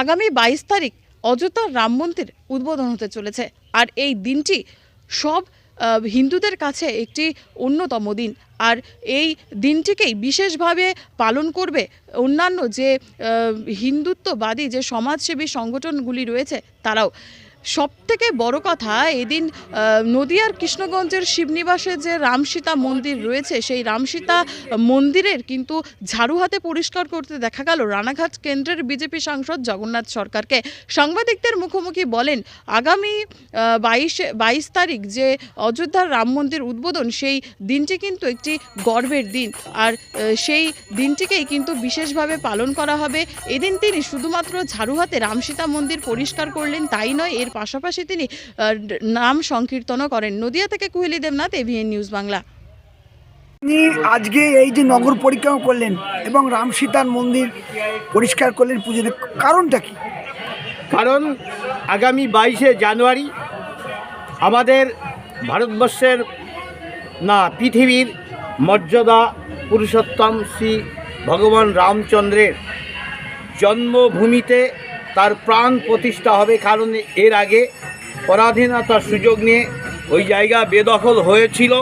আগামী বাইশ তারিখ অযোধ্যার রাম মন্দির উদ্বোধন হতে চলেছে। আর এই দিনটি সব হিন্দুদের কাছে একটি অন্যতম দিন। আর এই দিনটিকেই বিশেষভাবে পালন করবে অন্যান্য যে হিন্দুত্ববাদী যে সমাজসেবী সংগঠনগুলি রয়েছে, তারাও। সব থেকে বড় কথা, এদিন নদিয়ার কৃষ্ণগঞ্জের শিবনিবাসে যে রামসীতা মন্দির রয়েছে, সেই রামসীতা মন্দিরের কিন্তু ঝাড়ু হাতে পরিষ্কার করতে দেখা গেল রানাঘাট কেন্দ্রের বিজেপি সাংসদ জগন্নাথ সরকারকে। সাংবাদিকদের মুখোমুখি বলেন, আগামী বাইশে, বাইশ তারিখ যে অযোধ্যার রাম মন্দির উদ্বোধন, সেই দিনটি কিন্তু একটি গর্বের দিন। আর সেই দিনটিকেই কিন্তু বিশেষভাবে পালন করা হবে। এদিন তিনি শুধুমাত্র ঝাড়ু হাতে রামসীতা মন্দির পরিষ্কার করলেন, তাই নয়, এর পাশাপাশি তিনি নাম সংকীর্তনও করেন। নদিয়া থেকে কুহেলি দেবনাথ এভিএন নিউজ বাংলা। তিনি আজকে এই যে নগর পরিক্রমা করলেন এবং রাম সীতার মন্দির পরিষ্কার করলেন পুজোতে কারণটা কি? কারণ আগামী বাইশে জানুয়ারি আমাদের ভারতবর্ষের না পৃথিবীর মর্যাদা পুরুষোত্তম শ্রী ভগবান রামচন্দ্রের জন্মভূমিতে তার প্রাণ প্রতিষ্ঠা হবে, কারণ এর আগে পরাধীনতার সুযোগ নিয়ে ওই জায়গা বেদখল হয়েছিল,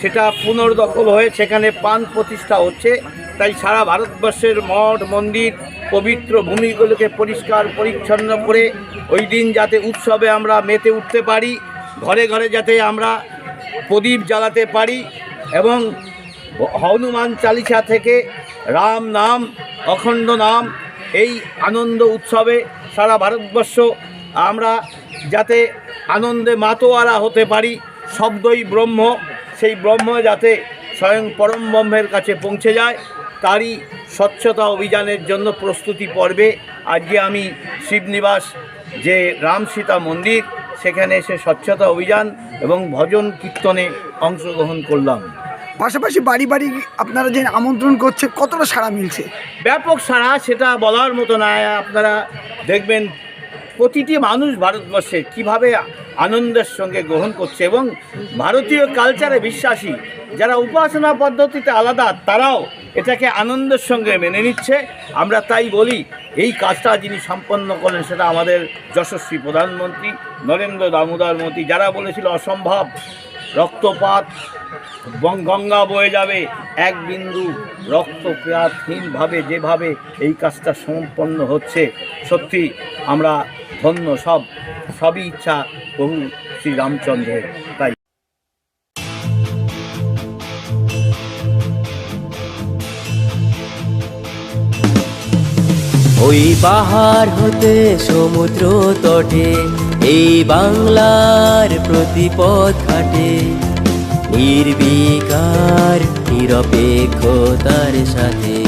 সেটা পুনর্দখল হয়ে সেখানে প্রাণ প্রতিষ্ঠা হচ্ছে। তাই সারা ভারতবর্ষের মঠ, মন্দির, পবিত্র ভূমিগুলোকে পরিষ্কার, পরিচ্ছন্ন করে ওই দিন যাতে উৎসবে আমরা মেতে উঠতে পারি, ঘরে ঘরে যাতে আমরা প্রদীপ জ্বালাতে পারি এবং হনুমান চালিসা থেকে রাম নাম, অখণ্ড নাম এই আনন্দ উৎসবে সারা ভারতবর্ষ আমরা যাতে আনন্দে মাতোয়ারা হতে পারি, শব্দই ব্রহ্ম, সেই ব্রহ্ম যাতে স্বয়ং পরম ব্রহ্মের কাছে পৌঁছে যায়, তারই স্বচ্ছতা অভিযানের জন্য প্রস্তুতি পর্বে আজকে আমি শিবনিবাস যে রাম সীতা মন্দির, সেখানে এসে স্বচ্ছতা অভিযান এবং ভজন কীর্তনে অংশগ্রহণ করলাম। পাশাপাশি বাড়ি বাড়ি আপনারা যে আমন্ত্রণ করছে, কতটা সাড়া মিলছে? ব্যাপক সারা সেটা বলার মতো না আপনারা দেখবেন প্রতিটি মানুষ ভারতবর্ষে কীভাবে আনন্দের সঙ্গে গ্রহণ করছে এবং ভারতীয় কালচারে বিশ্বাসী, যারা উপাসনা পদ্ধতিতে আলাদা, তারাও এটাকে আনন্দের সঙ্গে মেনে নিচ্ছে। আমরা তাই বলি, এই কাজটা যিনি সম্পন্ন করলেন, সেটা আমাদের যশস্বী প্রধানমন্ত্রী নরেন্দ্র দামোদর মোদী, যারা বলেছিল অসম্ভব রক্তপাত গঙ্গা বয়ে যাবে। এক বিন্দু রক্তপাতহীনভাবে যেভাবে এই কাজটা সম্পন্ন হচ্ছে, সত্যি আমরা ধন্য সব, সবই ইচ্ছা প্রভু শ্রী রামচন্দ্রের তাই। ওই পাহাড় হতে সমুদ্র তটে এই বাংলার প্রতিপদ ঘাটে। নির্বিকার, নিরপেক্ষতার সাথে।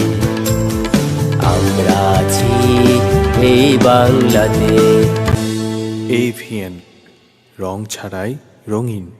আমরা আছি এই বাংলাতে। এভিএন রং ছাড়াই রঙিন।